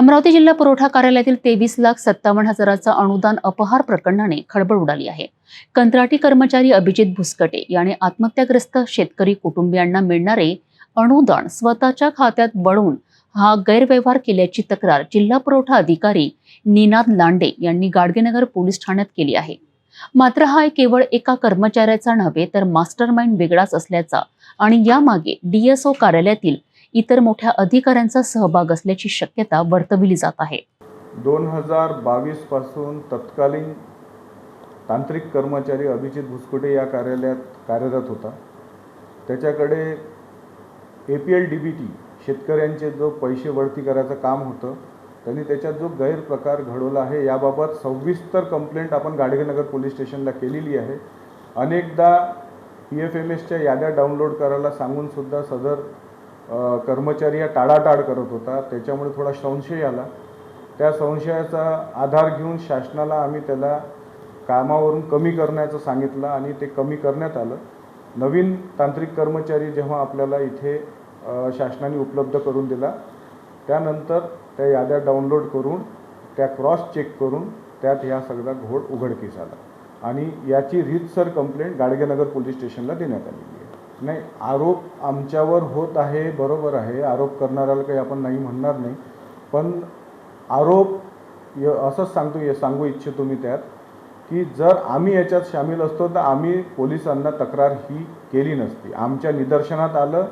अमरावती जिल्हा पुरवठा कार्यालयातील तेवीस लाख सत्तावन्न हजाराचा अनुदान अपहार प्रकरणाने खळबळ उडाली आहे. कंत्राटी कर्मचारी अभिजित भुसकटे याने आत्महत्याग्रस्त शेतकरी कुटुंबियांना मिळणारे अनुदान स्वतःच्या खात्यात बळून हा गैरव्यवहार केल्याची तक्रार जिल्हा पुरवठा अधिकारी निनाद लांडे यांनी गाडगेनगर पोलीस ठाण्यात केली आहे. मात्र हा केवळ एका कर्मचाऱ्याचा नव्हे तर मास्टर माइंड वेगळाच असल्याचा आणि यामागे डीएसओ कार्यालयातील इतर मोठ्या अधिकाऱ्यांचा सहभाग असल्याची शक्यता वर्तविली जात आहे. दोन हजार बावीसपासून तत्कालीन तांत्रिक कर्मचारी अभिजित भुसकुटे या कार्यालयात कार्यरत होता. त्याच्याकडे A P L D B T शेतकऱ्यांचे जो पैसे वळती करायचं काम होतं त्यांनी त्याच्यात जो गैरप्रकार घडवला आहे याबाबत सविस्तर कंप्लेंट आपण गाडगेनगर पोलीस स्टेशनला केलेली आहे. अनेकदा पी एफ एम एसच्या याद्या डाउनलोड करायला सांगूनसुद्धा सदर कर्मचारी या टाळाटाळ करत होता. त्याच्यामुळे थोडा संशय आला. त्या संशयाचा आधार घेऊन शासनाला आम्ही त्याला कामावरून कमी करण्याचं सांगितलं आणि ते कमी करण्यात आलं. नवीन तांत्रिक कर्मचारी जेव्हा आपल्याला इथे शासनाने उपलब्ध करून दिला त्यानंतर त्या याद्या डाउनलोड करून त्या क्रॉस चेक करून त्यात ह्या सगळा घोड उघडकीस आला. आणि याची रीतसर कंप्लेंट गाडगेनगर पोलीस स्टेशनला देण्यात आलेली नाही आरोप आमच्यावर होत आहे बरोबर आहे. आरोप करणाऱ्याला काही आपण नाही म्हणणार नाही. पण आरोप य असंच सांगतो सांगू इच्छितो मी त्यात की जर आम्ही याच्यात सामील असतो तर आम्ही पोलिसांना तक्रार ही केली नसती. आमच्या निदर्शनात आलं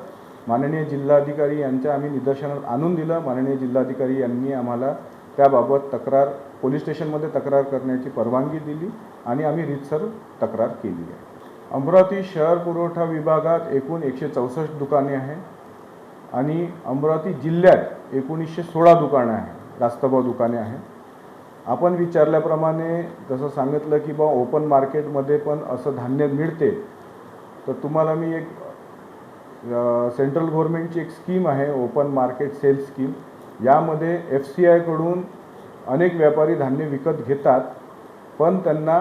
माननीय जिल्हाधिकारी यांच्या आम्ही निदर्शनात आणून दिलं माननीय जिल्हाधिकारी यांनी आम्हाला त्याबाबत तक्रार पोलीस स्टेशनमध्ये तक्रार करण्याची परवानगी दिली आणि आम्ही रीतसर तक्रार केली आहे. अमरावती शहर पुरवठा विभागात एकूण एकशे चौसष्ट दुकाने आहे आणि अमरावती जिल्ह्यात एकोणीसशे सोळा दुकानं आहे रास्तभाव दुकाने आहे आपण विचारल्याप्रमाणे जसं सांगितलं की बा ओपन मार्केटमध्ये पण असं धान्य मिळते तर तुम्हाला मी एक सेंट्रल गव्हर्नमेंटची एक स्कीम आहे ओपन मार्केट सेल स्कीम यामध्ये एफ सी आयकडून अनेक व्यापारी धान्य विकत घेतात पण त्यांना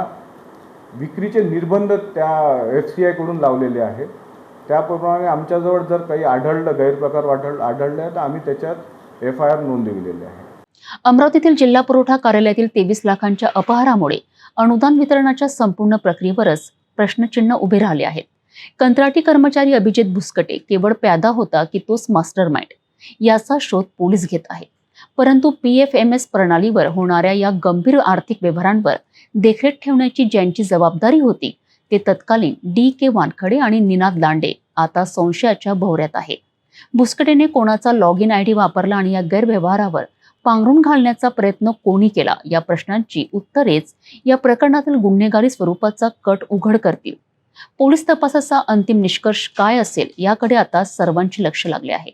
विक्रीचे निर्बंध त्या एफ सी आयकडून लावलेले आहेत. त्याप्रमाणे आमच्याजवळ जर काही आढळलं गैरप्रकार आढळ आढळले तर आम्ही त्याच्यात एफ आय आर नोंदविलेली आहे. अमरावतीतील जिल्हा पुरवठा कार्यालयातील तेवीस लाखांच्या अपहारामुळे अनुदान वितरणाच्या संपूर्ण प्रक्रियेवरच प्रश्नचिन्ह उभे राहिले आहेत. कंत्राटी कर्मचारी अभिजित भुसकटे केवळ प्यादा होता की तोच मास्टर माइंड याचा शोध पोलीस घेत आहे परंतु पी एफ एम एस प्रणालीवर होणाऱ्या या गंभीर आर्थिक व्यवहारांवर देखरेख ठेवण्याची ज्यांची जबाबदारी होती ते तत्कालीन डी के वानखडे आणि निनाद लांडे आता संशयाच्या भोवऱ्यात आहे. भुसकटेने कोणाचा लॉग इन आय डी वापरला आणि या गैरव्यवहारावर पांघरून घालण्याचा प्रयत्न कोणी केला या प्रश्नांची उत्तरेच या प्रकरणातील गुन्हेगारी स्वरूपाचा कट उघड करतील. पोलीस तपासाचा अंतिम निष्कर्ष काय असेल याकडे आता सर्वांचे लक्ष लागले आहे.